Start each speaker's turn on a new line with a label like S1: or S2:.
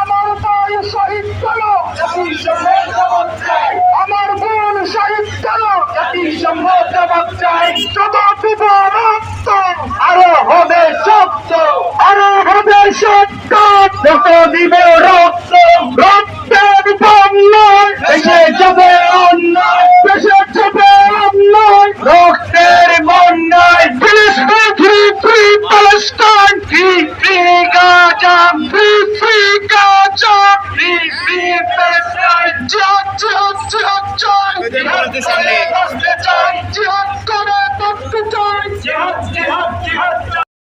S1: আমার ভাই শহীদ হলো আমার বোন শহীদ হলো যত দিব রক্ত, আরও হবে সত্য আরও হবে সত্য যত দিব রক্ত ফ্রি জয় জয় জিহাদ